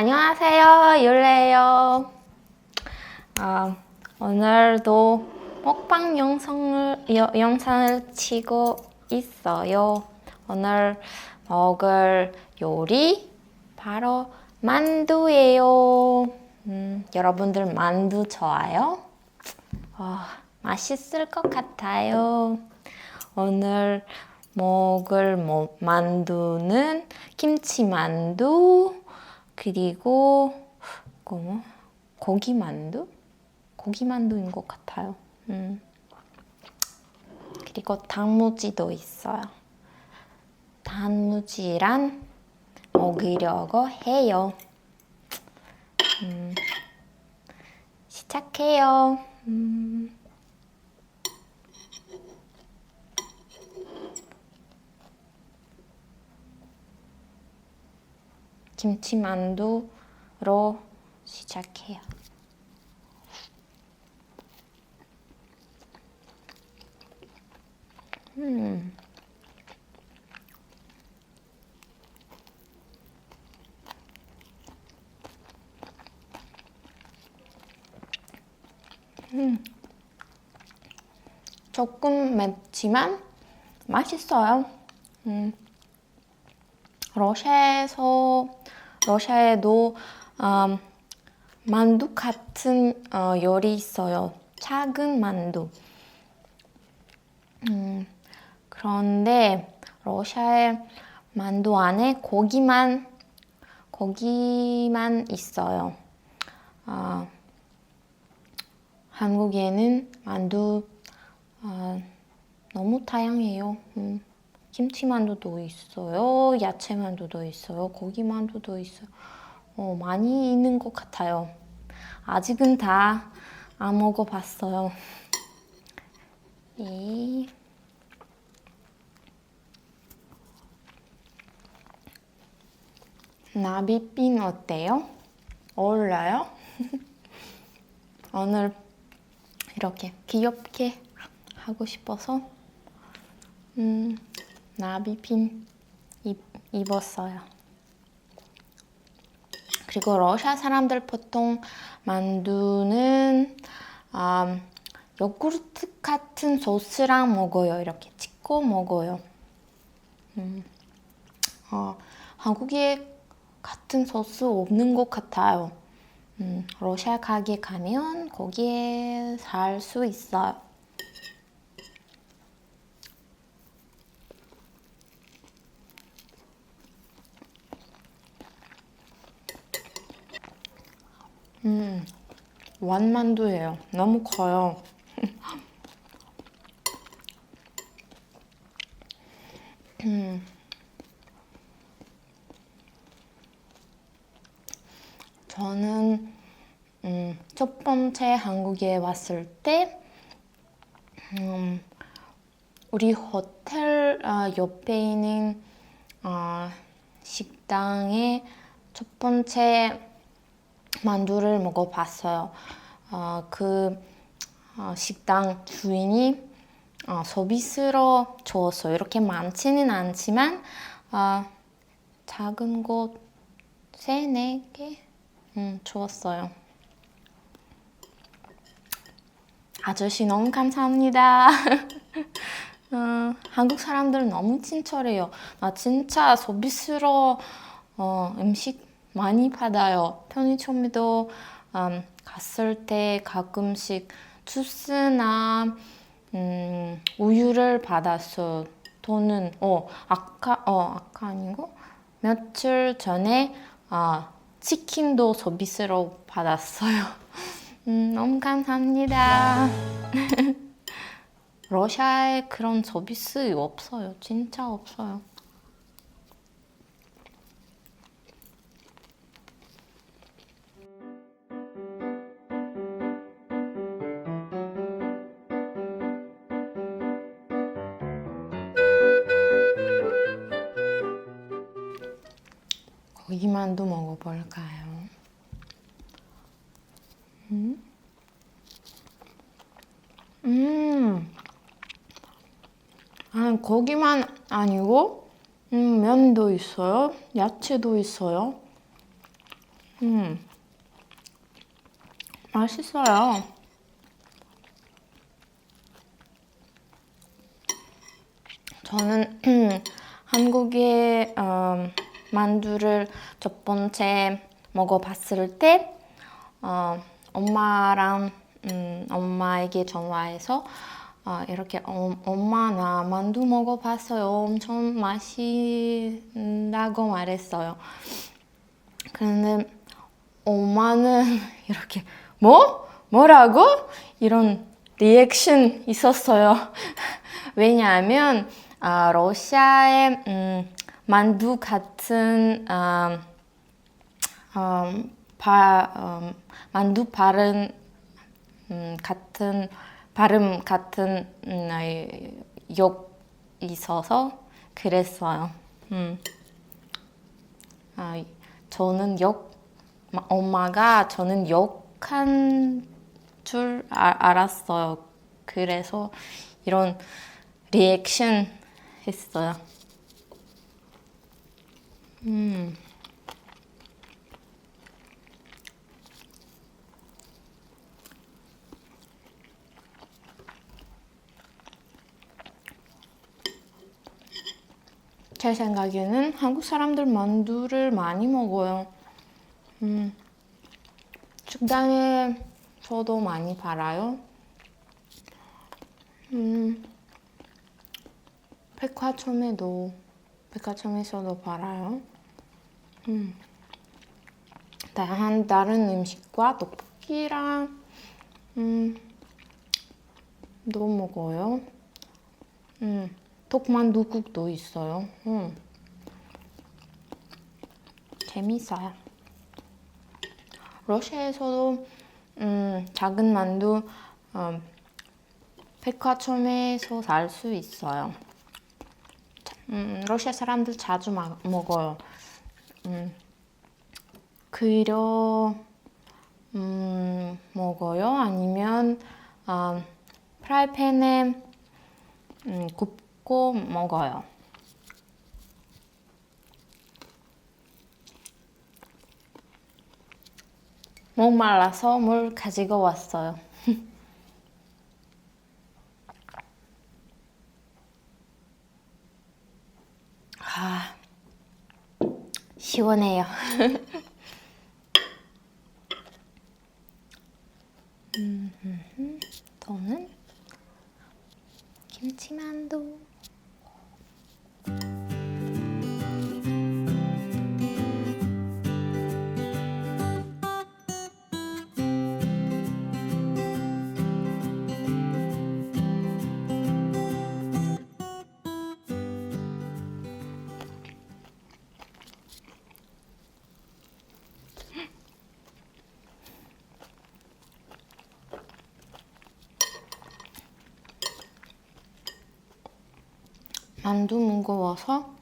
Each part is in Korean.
안녕하세요, 율레요. 아, 오늘도 먹방 영상을, 여- 영상을 치고 있어요. 오늘 먹을 요리 바로 만두예요. 음, 여러분들 만두 좋아요? 와, 맛있을 것 같아요. 오늘 먹을 뭐, 만두는 김치 만두 그리고 그 뭐, 고기 만두? 고기 만두인 것 같아요. 음. 그리고 단무지도 있어요. 단무지랑 먹으려고 해요. 음. 시작해요. 음. 김치만두로 시작해요. 음. 음. 조금 맵지만 맛있어요. 음. 러시아에서 러시아에도 음, 만두 같은 어, 요리 있어요. 작은 만두. 음, 그런데 러시아의 만두 안에 고기만 고기만 있어요. 아, 한국에는 만두 아, 너무 다양해요. 음. 김치만두도 있어요. 야채만두도 있어요. 고기만두도 있어요. 어, 많이 있는 것 같아요. 아직은 다 안 먹어봤어요. 네. 나비빈 어때요? 어울려요? 오늘 이렇게 귀엽게 하고 싶어서 음, 나비핀 입, 입었어요. 그리고 러시아 사람들 보통 만두는 음, 요구르트 같은 소스랑 먹어요. 이렇게 찍고 먹어요. 음, 어, 한국에 같은 소스 없는 것 같아요. 음, 러시아 가게 가면 거기에 살 수 있어요. 음, 완만두예요. 너무 커요. 음. 저는 음, 첫 번째 한국에 왔을 때 음, 우리 호텔 아, 옆에 있는 아, 식당에 첫 번째 만두를 먹어봤어요. 어, 그 어, 식당 주인이 어, 서비스로 주었어요. 이렇게 많지는 않지만 어, 작은 곳 세 네 개 음, 주었어요. 아저씨 너무 감사합니다. 어, 한국 사람들 너무 친절해요. 나 진짜 서비스로 어, 음식 많이 받아요. 편의점에도 음, 갔을 때 가끔씩 주스나 음, 우유를 받았어. 돈은 어 아까 어 아까 아니고 며칠 전에 아 치킨도 서비스로 받았어요. 음, 너무 감사합니다. 러시아에 그런 서비스 없어요. 진짜 없어요. 만두 먹어볼까요? 음, 음, 아, 고기만 아니고 음, 면도 있어요, 야채도 있어요. 음, 맛있어요. 저는 한국의 어, 만두를 첫 번째 먹어봤을 때 어, 엄마랑 음, 엄마에게 전화해서 어, 이렇게 어, 엄마 나 만두 먹어봤어요. 엄청 맛있다고 말했어요. 근데 엄마는 이렇게 뭐? 뭐라고? 이런 리액션 있었어요. 왜냐하면 아, 러시아의 음, 만두 같은 음, 음, 바, 음, 만두 발음 음, 같은 발음 같은 음, 욕 있어서 그랬어요. 음. 아, 저는 욕 마- 엄마가 저는 욕한 줄 아- 알았어요. 그래서 이런 리액션 했어요. 음. 제 생각에는 한국 사람들 만두를 많이 먹어요. 음, 식당에서도 많이 팔아요. 음, 백화점에도 백화점에서도 팔아요. 음, 다양한 다른 음식과 떡볶이랑 음, 도 먹어요. 음, 독만두국도 있어요. 음. 재밌어요. 러시아에서도 음, 작은 만두 음, 백화점에서 살 수 있어요. 음, 러시아 사람들 자주 마, 먹어요. 음, 그려 음, 먹어요. 아니면 음, 프라이팬에 음, 굽고 먹어요. 목말라서 물 가지고 왔어요. 아, 시원해요. 만두 무거워서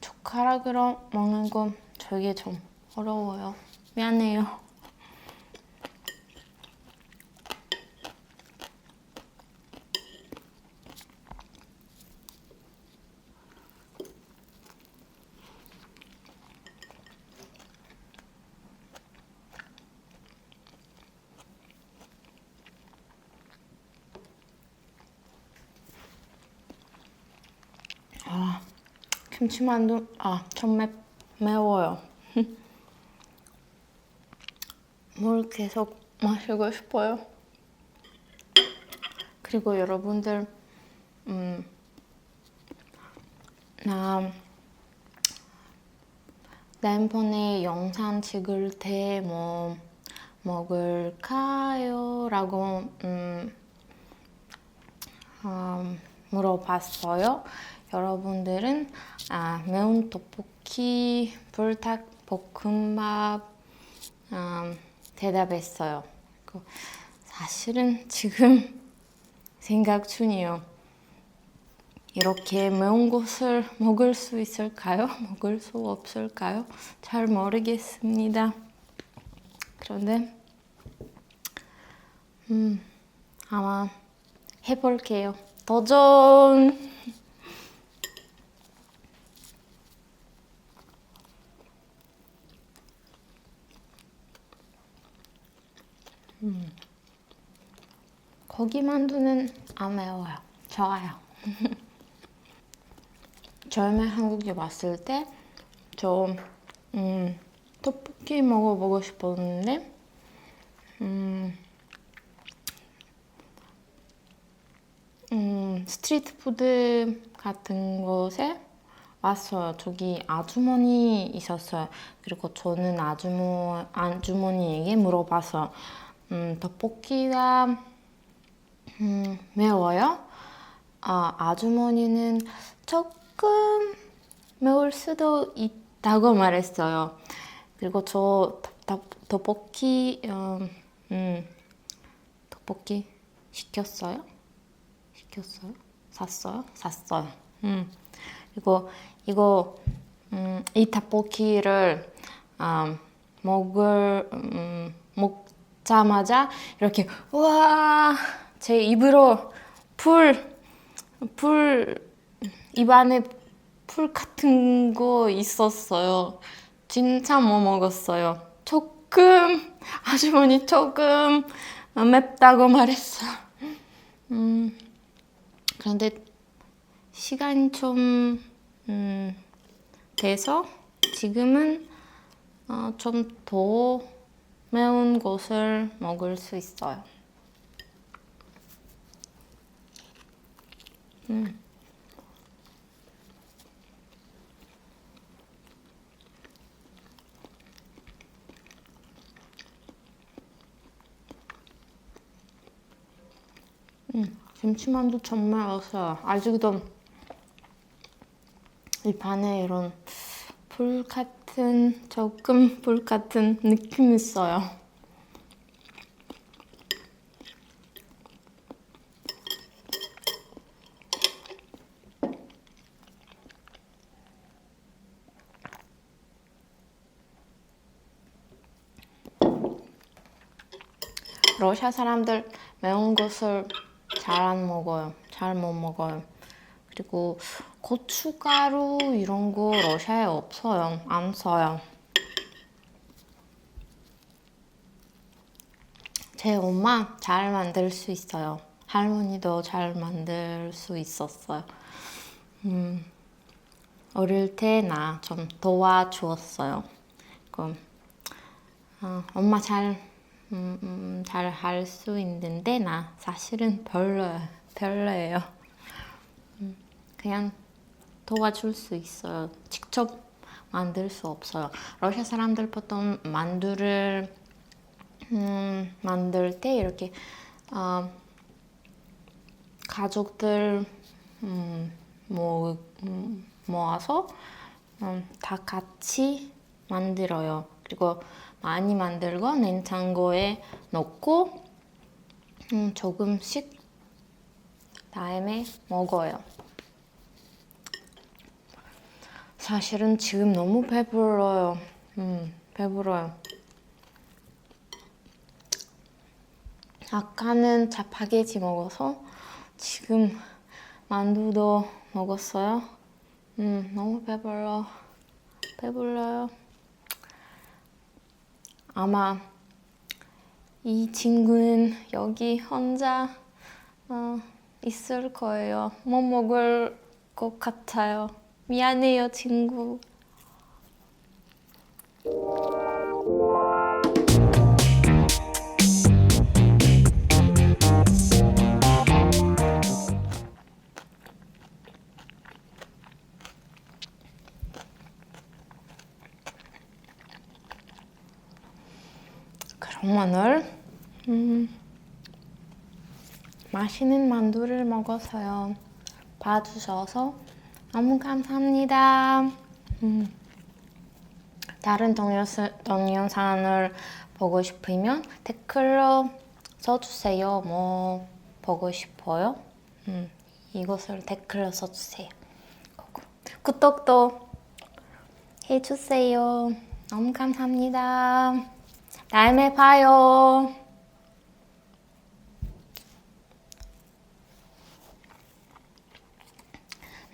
젓가락으로 먹는 건 저게 좀 어려워요. 미안해요. 아, 김치만두 아, 좀 매, 매워요. 물 계속 마시고 싶어요. 그리고 여러분들 음, 나 다음번에 영상 찍을 때 뭐 먹을까요? 라고 음, 음, 물어봤어요. 여러분들은 아, 매운 떡볶이, 불닭 볶음밥 음, 대답했어요. 그, 사실은 지금 생각 중이에요. 이렇게 매운 것을 먹을 수 있을까요? 먹을 수 없을까요? 잘 모르겠습니다. 그런데 음, 아마 해볼게요. 도전! 음. 고기 만두는 안 매워요. 좋아요. 처음에 한국에 왔을 때좀 음, 떡볶이 먹어보고 싶었는데 음, 음, 스트리트 푸드 같은 곳에 왔어요. 저기 아주머니 있었어요. 그리고 저는 아주머, 아주머니에게 물어봐서 음, 떡볶이가 음, 매워요? 아, 아주머니는 조금 매울 수도 있다고 말했어요. 그리고 저 떡볶이 음, 음, 떡볶이 시켰어요? 시켰어요? 샀어요? 샀어요. 음. 그리고 이거 음, 이 떡볶이를 음, 먹을 음, 먹 자마자 이렇게 우와 제 입으로 풀 풀 입안에 풀 같은 거 있었어요. 진짜 못 먹었어요. 조금 아주머니 조금 맵다고 말했어요. 음, 그런데 시간이 좀 음, 돼서 지금은 어, 좀더 매운 것을 먹을 수 있어요. 음. 음, 김치만두 정말 맛있어요. 아직도 입안에 이런 불 같은 조금 불 같은 느낌 있어요. 러시아 사람들 매운 것을 잘 안 먹어요. 잘 못 먹어요. 그리고 고춧가루 이런 거 러시아에 없어요. 안 써요. 제 엄마 잘 만들 수 있어요. 할머니도 잘 만들 수 있었어요. 음, 어릴 때 나 좀 도와주었어요. 그럼 어, 엄마 잘 음, 음, 잘할 수 있는데 나 사실은 별로 별로예요. 음, 그냥 도와줄 수 있어요. 직접 만들 수 없어요. 러시아 사람들 보통 만두를 음, 만들 때 이렇게 어, 가족들 음, 모, 음, 모아서 음, 다 같이 만들어요. 그리고 많이 만들고 냉장고에 넣고 음, 조금씩 다음에 먹어요. 사실은 지금 너무 배불러요. 음, 배불러요. 아까는 자파게티 먹어서 지금 만두도 먹었어요. 음, 너무 배불러. 배불러요. 아마 이 친구는 여기 혼자 어, 있을 거예요. 못 먹을 것 같아요. 미안해요, 친구. 그럼 오늘 음, 맛있는 만두를 먹어서요. 봐주셔서 너무 감사합니다. 음, 다른 동영상, 동영상을 보고 싶으면 댓글로 써주세요. 뭐 보고 싶어요? 음, 이것을 댓글로 써주세요. 구독도 해주세요. 너무 감사합니다. 다음에 봐요.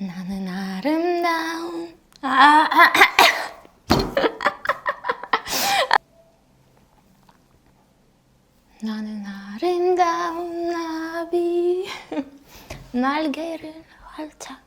나는 아름다운 아, 아, 아. 나는 아름다운 나비 날개를 활짝